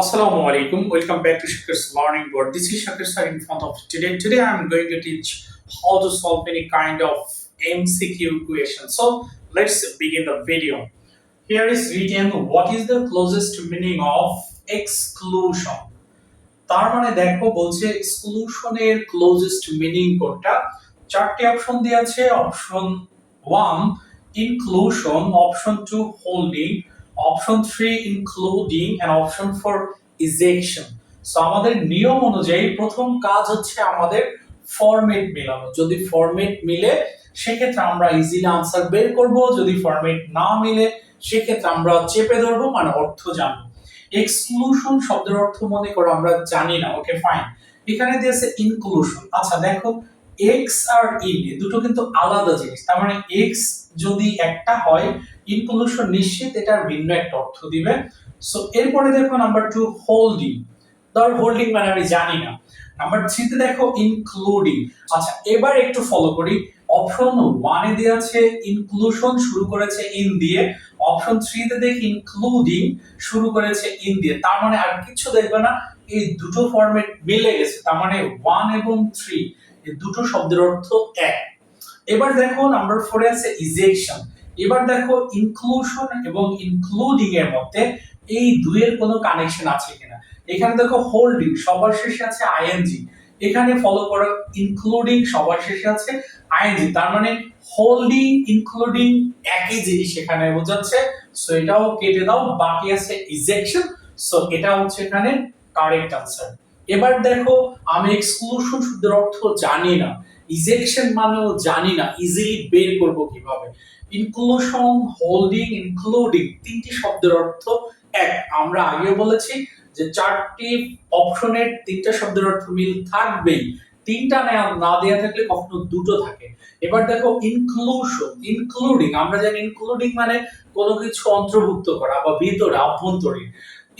Assalamu alaikum. Welcome back to Shakir's Learning Board. This is Shakir sir in front of today. Today I'm going to teach how to solve any kind of MCQ question. So let's begin the video. Here is written what is the closest meaning of exclusion. তার মানে দেখো বলছে এক্সক্লুশনের closest meaning কোনটা চারটি option দেওয়া আছে option one inclusion option two holding option three including and option four ejection so আমাদের নিয়ম অনুযায়ী প্রথম কাজ হচ্ছে আমাদের ফরম্যাট মেলানো। যদি ফরম্যাট মিলে, সেক্ষেত্রে আমরা ইজিলি আনসার বের করব। যদি ফরম্যাট না মিলে, সেক্ষেত্রে আমরা চেপে ধরবো মানে অর্থ জানব। এক্সক্লুশন শব্দের অর্থ মনে করো আমরা জানি না ওকে ফাইন এখানে দিয়েছে ইনক্লুশন আচ্ছা দেখো এক্স আর ইন দুটো কিন্তু আলাদা জিনিস। তার মানে এক্স যদি একটা হয় ইনক্লুশন নিশ্চিত এটার ভিন্ন একটা অর্থ দিবে। সো এরপরে দেখো নাম্বার টু হোল্ডিং ধর হোল্ডিং মানে আমি জানি না। নাম্বার থ্রিতে দেখো ইনক্লুডিং আচ্ছা এবার একটু ফলো করি। অপশন ওয়ানে দেওয়া আছে ইনক্লুশন শুরু করেছে ইন দিয়ে। অপশন থ্রিতে দেখি ইনক্লুডিং শুরু করেছে ইন দিয়ে। তার মানে আর কিছু দেখবে না, এই দুটো ফরম্যাট মিলে গেছে। তার মানে ওয়ান এবং থ্রি এই দুটো শব্দের অর্থ এক। এবার দেখো নাম্বার ফোরে আছে ইজেকশন এবার দেখো ইনক্লুশন এবং ইনক্লুডিং এর মধ্যে এই দুইয়ের কোনো কানেকশন আছে কিনা। এখানে দেখো হোল্ডিং সবার শেষে আছে আইএনজি এখানে ফলো করো ইনক্লুডিং সবার শেষে আছে আইএনজি তার মানে হোল্ডিং ইনক্লুডিং একই জিনিস এখানে বোঝাচ্ছে। সো এটাও কেটে দাও, বাকি আছে ইজেকশন সো এটা হচ্ছে এখানে কারেক্ট আনসার এবার দেখো, আমি এক্সক্লুশন শব্দের অর্থ জানি না। ইজেকশন মানেও জানি না ইজিলি বের করব কীভাবে? ইনক্লুশন হোল্ডিং ইনক্লুডিং তিনটি শব্দের অর্থ এক। আমরা আগে বলেছি যে চারটি অপশনের তিনটা শব্দের অর্থ মিল থাকবেই। তিনটা না- না দেওয়া থাকলে কখনো দুটো থাকে। এবার দেখো ইনক্লুশন ইনক্লুডিং আমরা জানি ইনক্লুডিং মানে কোনো কিছু অন্তর্ভুক্ত করা বা ভিতরে অভ্যন্তরীণ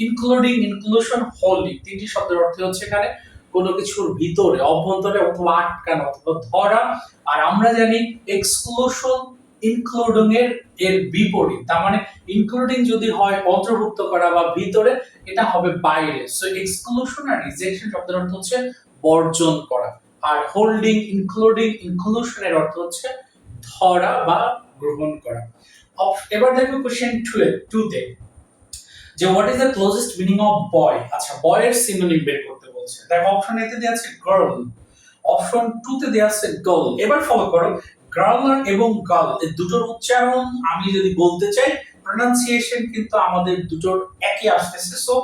ইনক্লুডিং ইনক্লুশন হোল্ডিং তিনটি শব্দের অর্থ হচ্ছে এখানে কোনো কিছুর ভিতরে, অভ্যন্তরে অথবা আটকানো অথবা ধরা। আর আমরা জানি এক্সক্লুশন ইনক্লুডিং এর এর বিপরীত। তার মানে ইনক্লুডিং যদি হয় অন্তর্ভুক্ত করা বা ভিতরে, এটা হবে বাইরে। সো এক্সক্লুশন আর রিজেকশন শব্দের অর্থ হচ্ছে বর্জন করা। আর হোল্ডিং ইনক্লুডিং ইনক্লুশন এর অর্থ হচ্ছে ধরা বা গ্রহণ করা। এবার দেখো কোশ্চেন টু তে। যে what is the closest meaning of boy আচ্ছা বয়ের সিনোনিম বের করতে বলছে। দেখো অপশন এতে দেওয়া আছে গার্ল অপশন টু তে দেওয়া আছে গার্ল এবার ফলো করো গার্ল এবং গার্ল এই দুটোর উচ্চারণ আমি যদি বলতে চাই প্রনাউন্সিয়েশন কিন্তু আমাদের দুটোর একই আসতেছে। So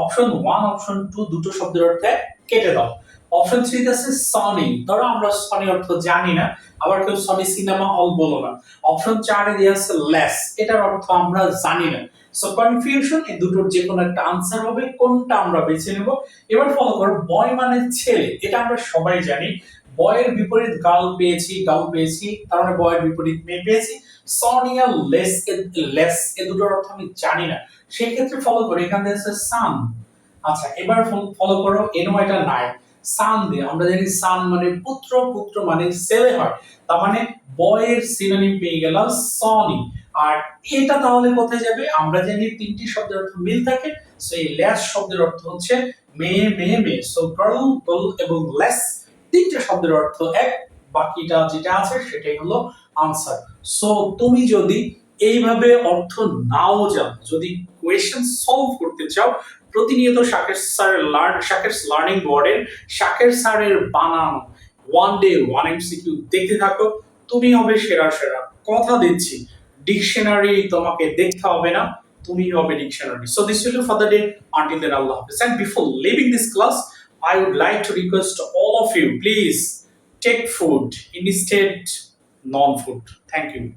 option one option two দুটো শব্দের অর্থে কেটে দাও। অপশন থ্রি আছে সনি ধরো, আমরা সনি অর্থ জানি না, আবার কেউ সনি সিনেমা হল বলো না। অপশন চারে দেওয়া আছে লেস এটার অর্থ আমরা জানি না। সো কনফিউশন এই দুটোর যে কোনো একটা আনসার হবে, কোনটা আমরা বেছে নেব? এবার ফলো করো বয় মানে ছেলে। এটা আমরা সবাই জানি। বয়ের বিপরীত গার্ল পেয়েছি গার্ল পেয়েছি, তার মানে বয়ের বিপরীত মেয়ে পেয়েছি। সনিয়া লেস লেস এ দুটোর অর্থ আমি জানি না। সেই ক্ষেত্রে ফলো করি, এখান থেকে সান আচ্ছা এবার ফলো করো এনো এটা নাই সান দিয়ে, আমরা জানি সান মানে পুত্র পুত্র মানে ছেলে হয়। তার মানে বয়ের সিনোনিম পেয়ে গেলাম সনি আর এটা তাহলে কোথায় যাবে? আমরা জানি তিনটি শব্দের অর্থ মিল থাকে সো এই শব্দের অর্থ হচ্ছে মেয়ে মেয়ে মেয়ে সো গার্ল গার্ল এবং শব্দের অর্থ এক, বাকিটা যেটা আছে সেটাই হলো আনসার সো তুমি যদি এইভাবে অর্থ নাও জানো যদি কোয়েশ্চেন সলভ করতে চাও, প্রতিনিয়ত শাকের স্যার লার্ন শাকের লার্নিং বোর্ডের শাকের স্যারের বানানো ওয়ান ডে ওয়ান এমসিকিউ দেখতে থাকো। তুমি হবে সেরা সেরা। কথা দিচ্ছি। ডিকশনারি তোমাকে দেখতে হবে না তুমি হবে dictionary so this will for the day until then আল্লাহ হাফেজ and before leaving this class I would like to request all of you, please take food instead non-food. Thank you.